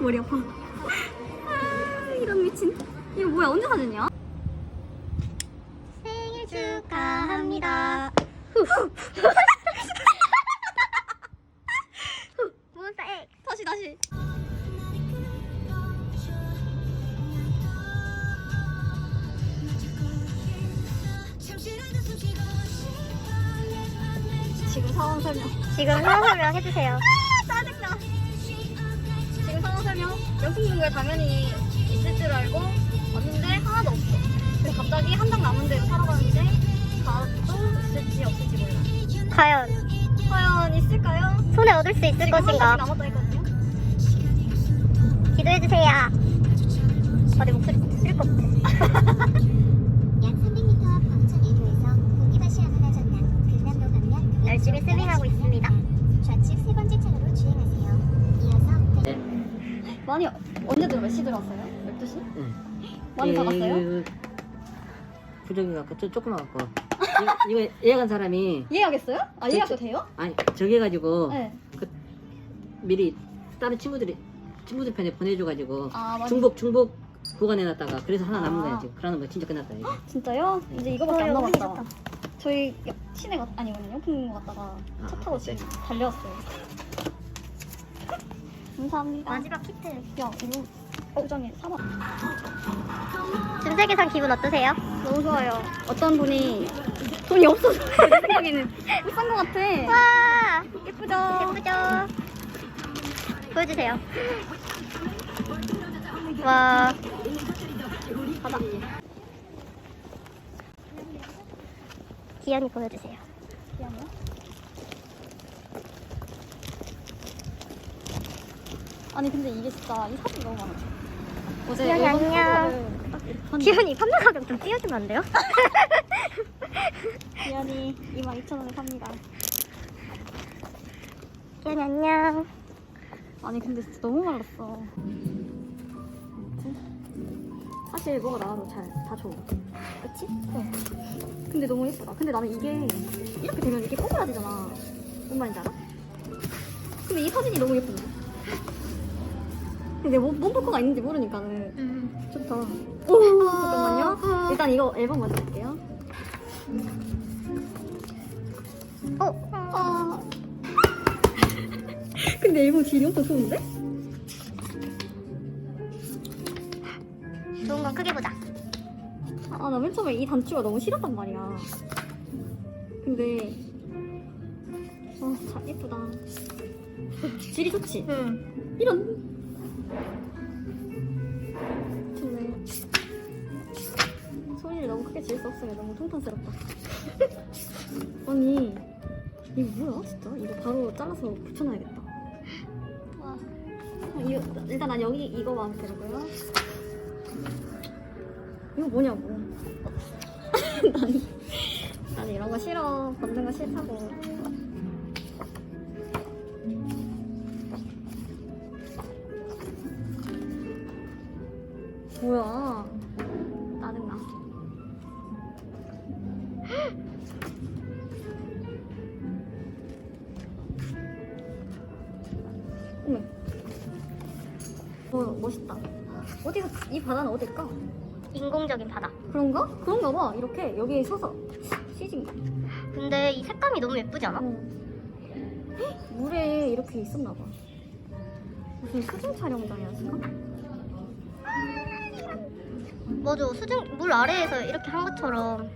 머리 아파. 아, 이런 미친. 이거 뭐야? 언제 사진이야? 생일 축하합니다. 무색. 다시 다시. 지금 상황 설명. 지금 상황 설명 해주세요. 명품공구에 당연히 있을 줄 알고 왔는데 하나도 없어. 그래서 갑자기 한 장 남은 대로 사러 가는데 가도 있을지 없을지 몰라. 과연 과연 있을까요? 손에 얻을 수 있을 지금 한 것인가? 장씩 남았다 했거든요. 기도해 주세요. 어내 목소리 쓸 것 같아. 약 300m 앞 광천 1호에서 고기밭이 하나 전남 금남로 방면 열심히 스윙하고 있습니다. 좌측 세 번째 차로로 주행하세요. 이어서 많이 언제 들어 몇 시 들어왔어요? 12시? 응. 많이 받았어요? 부정이 갖고 저 조그만 갖고 이거, 이거 예약한 사람이 예약했어요? 아 저- 예약도 저- 돼요? 아니 저기 해가지고 네. 미리 다른 친구들이 친구들 편에 보내줘가지고 아 맞아. 중복 중복 보관해놨다가 그래서 하나 남은 아. 거야 지금 그러는 거 진짜 끝났다 이제 진짜요? 이제 이거밖에 어, 안 이거 남았다. 저희 시내 갔 아니거든요. 풍경 갔다가 차 아, 타고 지금 달려왔어요. 감사합니다. 마지막 키트. 야 이거 표정에 사막 준세계산 기분 어떠세요? 너무 좋아요. 어떤 분이 돈이 없어서 내 생각에는 비싼 것 같아. 와 예쁘죠? 예쁘죠? 보여주세요. 와 가자. 기현이 보여주세요. 미안해요. 아니 근데 이게 진짜 이 사진 너무 많아. 어제 기현이 앨범 안녕. 이렇게 기현이 판매 가격 좀 띄워주면 안 돼요? 기현이 22,000원에 삽니다. 기현이 안녕. 아니 근데 진짜 너무 말랐어. 사실 뭐가 나와도 잘 다 좋아. 그치? 네. 근데 너무 예쁘다. 근데 나는 이게 이렇게 되면 이게 꼬꾸라지잖아. 뭔 말인지 알아? 근데 이 사진이 너무 예쁜데. 근데 몸, 몸포커가 있는지 모르니까는 좋다. 오, 잠깐만요. 일단 이거 앨범 먼저 볼게요. 어, 아. 근데 앨범 질이 엄청 좋은데? 좋은 건 크게 보자. 아, 나 맨 처음에 이 단추가 너무 싫었단 말이야. 근데, 아, 참 예쁘다. 질이 좋지? 응. 이런. 좋네. 소리를 너무 크게 지을 수 없으면 너무 통탄스럽다. 아니, 이거 뭐야, 진짜? 이거 바로 잘라서 붙여놔야겠다. 와. 아, 이거, 일단 난 여기 이거 마음에 들고요. 이거 뭐냐고. 난, 난 이런 거 싫어. 걷는 거 싫다고. 어머. 어, 멋있다. 어디서, 이 바다는 어딜까? 인공적인 바다. 그런가? 그런가 봐. 이렇게 여기에 서서 시진가. 근데 이 색감이 너무 예쁘지 않아? 어. 헉, 물에 이렇게 있었나 봐. 무슨 수중 촬영장이었을까? 맞아. 수중 물 아래에서 이렇게 한 것처럼.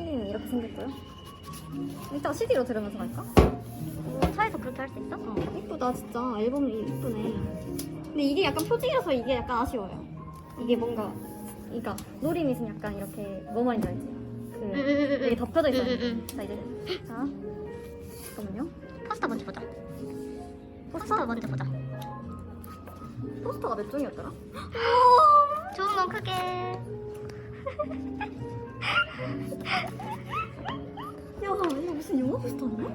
CD는 이렇게 생겼고요. 이따가 CD로 들으면서 갈까? 오, 차에서 그렇게 할 수 있어? 어, 예쁘다 진짜 앨범이 예쁘네. 근데 이게 약간 표지라서 이게 약간 아쉬워요. 이게 뭔가 그러니까 노림이는 약간 이렇게 뭐 말인지 알지? 그 여기 덮여져 있어. 응, 응, 자 이제 자 잠깐만요. 포스터 먼저 보자. 포스터 먼저 보자. 포스터가 몇 종이었더라? 좋은 건 크게. 야 이거 무슨 영화 포스터 아니야?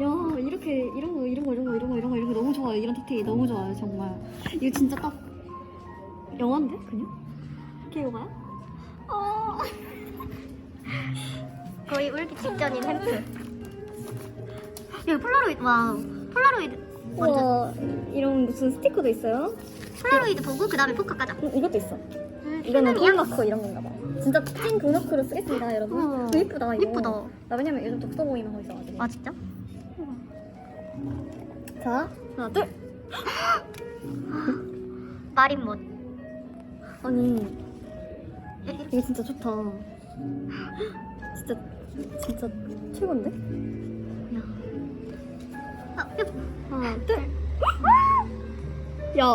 야 이렇게 이런 거 이런 거 이런 거 이런 거 이런 거 이런 거 너무 좋아요. 이런 디테일 너무 좋아요 정말. 이거 진짜 딱 영화인데 그냥? 봐요? 어. 거의 울기 직전인 햄프. 여기 폴라로이드 와 폴라로이드 와 이런 무슨 스티커도 있어요? 폴라로이드 보고 그 다음에 포카 까자. 음, 이것도 있어. 음, 이거는 필름이야? 꿀마크 이런 건가 봐. 진짜 찐 꿀마크로 쓰겠습니다 여러분. 어. 이거 이쁘다 이거. 이쁘다. 나 왜냐면 요즘 독서 모임 하고 있어가지고. 아 진짜? 자 하나 둘. 마린 못. 아니 이거 진짜 좋다. 진짜 진짜 최고인데? 아, 야, 야.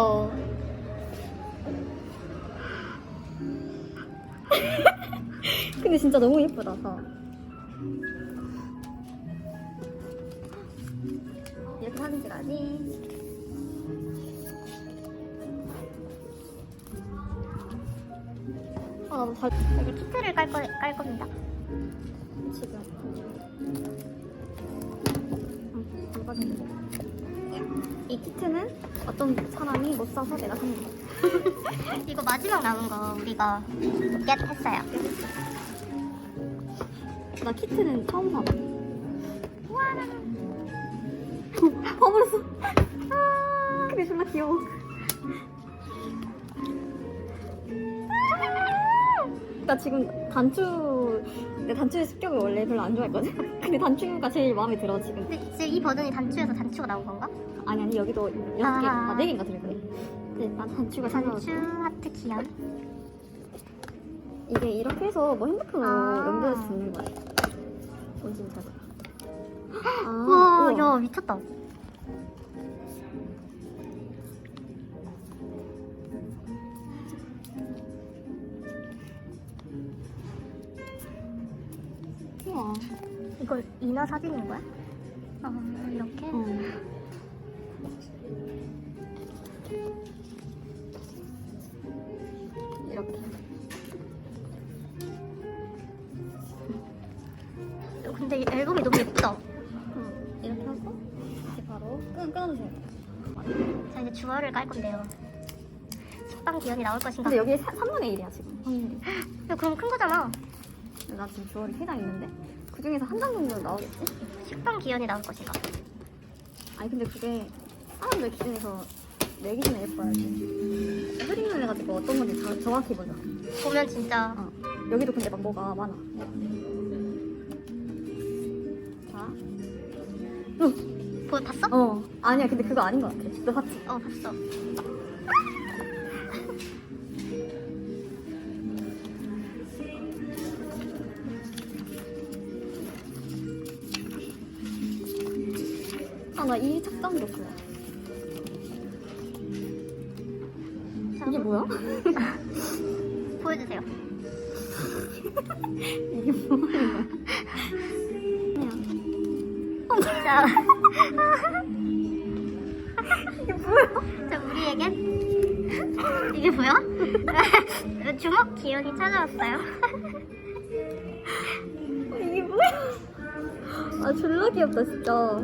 근데 진짜 너무 예쁘다 다. 이렇게 사진 찍어야지. 아, 나도 잘 이제 키트를 깔, 거, 깔 겁니다. 지금. 응, 안 빠졌는데. 이 키트는 어떤 사람이 못 사서 내가 산 거. 이거 마지막 남은 거 우리가 겟 했어요. 나 키트는 처음 사. 봐버렸어. 아, 근데 존나 귀여워. 나 지금 단추, 내 단추의 습격을 원래 별로 안 좋아했거든? 근데 단추가 제일 마음에 들어, 지금. 근데 지금 이 버전이 단추여서 단추가 나온 건가? 아니, 아니, 여기도 여섯 개, 아. 아, 네 개인가 들거든. 근데 난 단추가 잘 단추. 하트 귀염. 이게 이렇게 해서 뭐 핸드폰으로 아. 연결해서 듣는 거야. 뭔지 잘. 아, 와, 우와. 야 미쳤다. 우와. 이거 이나 사진인 거야? 아 이렇게. 어. 이렇게. 근데 이 앨범이 너무 예쁘다. 응. 이렇게 하고 이제 바로 끈 끊어주세요. 자 이제 주얼을 깔 건데요. 식빵 기현이 나올 것인가? 근데 여기 3분의 1이야 지금. 야, 그럼 큰 거잖아. 나 지금 주얼이 3장 있는데 그 중에서 한 장 정도는 나오겠지? 식빵 기현이 나올 것인가? 아니 근데 그게 사람들 기준에서 내 기준에 예뻐야지. 흐린 눈 해가지고 어떤 건지 자- 정확히 보자. 보면 진짜 어. 여기도 근데 막 뭐가 많아. 자. 보 봤어? 어. 아니야 근데 그거 아닌 것 같아. 너 봤지? 어 봤어. 아 나 이 착장도 좋아. 뭐야? 보여주세요. 이게 뭐? 그냥. 자, 이게 뭐야? 자 우리에겐 이게 뭐야? 주먹 기현이 찾아왔어요. 이게 뭐야? 아 졸라 귀엽다 진짜.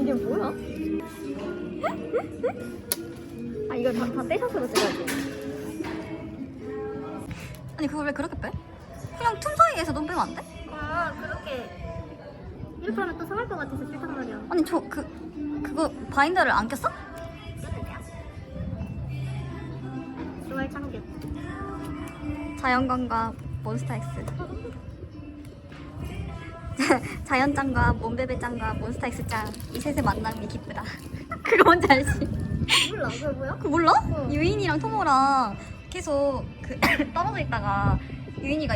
이게 뭐야? 이거 다, 다 떼셔서 찍어야지. 아니 그걸 왜 그렇게 빼? 그냥 틈 사이에서 넌 빼면 안 돼? 아 그렇게 이렇게 하면 또 상할 것 같아서 싫단 말이야. 아니 저 그 그거 바인더를 안 꼈어? 주얼 참견. 자연광과 몬스타엑스. 자연짱과 몬베베짱과 몬스타엑스짱 이 셋의 만남이 기쁘다. 그거 뭔지 알지? 몰라 그게 뭐야? 그거 몰라? 어. 유인이랑 토모랑 계속 그 떨어져 있다가 유인이가